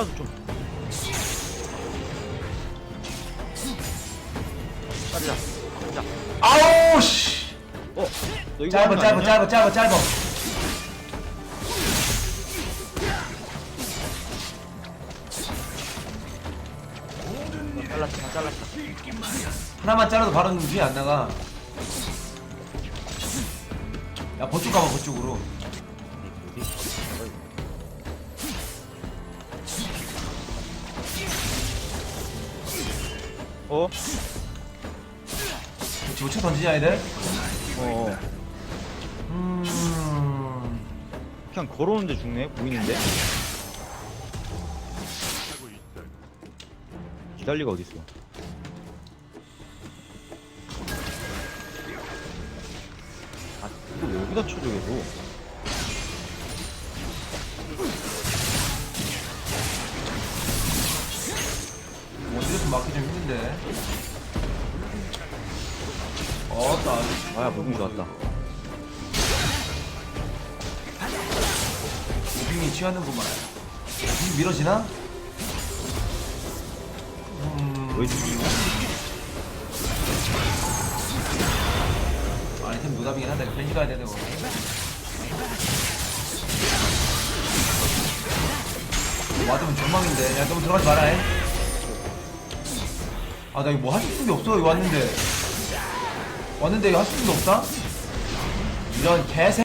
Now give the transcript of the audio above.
혹시라도 좀 빠지자 자 아우 씨 어? 너 이거 짧아 하는 거 짧아 아니냐? 짧아 짧아 짧아 어, 잘랐다 다 잘랐다 하나만 잘라도 바로 뒤에 안 나가 야 버쪽 가봐 버쪽으로 어? 그렇지 우측 던지냐 애들? 어. 음... 그냥 걸어오는데 죽네 보이는데? 기다리가 어딨어? 아 이거 여기다 쳐줘 계속 뭐 이래서 막기 좀 힘든데. 어따 아야 무빙 좋았다. 무빙이 취하는구만. 무빙 밀어지나? 음... 아이템 노답이긴 한데 펜시 가야 되네 뭐. 와드면 전망인데. 야 너무 들어가지 마라 아 나 이거 뭐 할 수 있는 게 없어 이거 왔는데 왔는데 이거 할 수 있는 게 없다? 이런 개새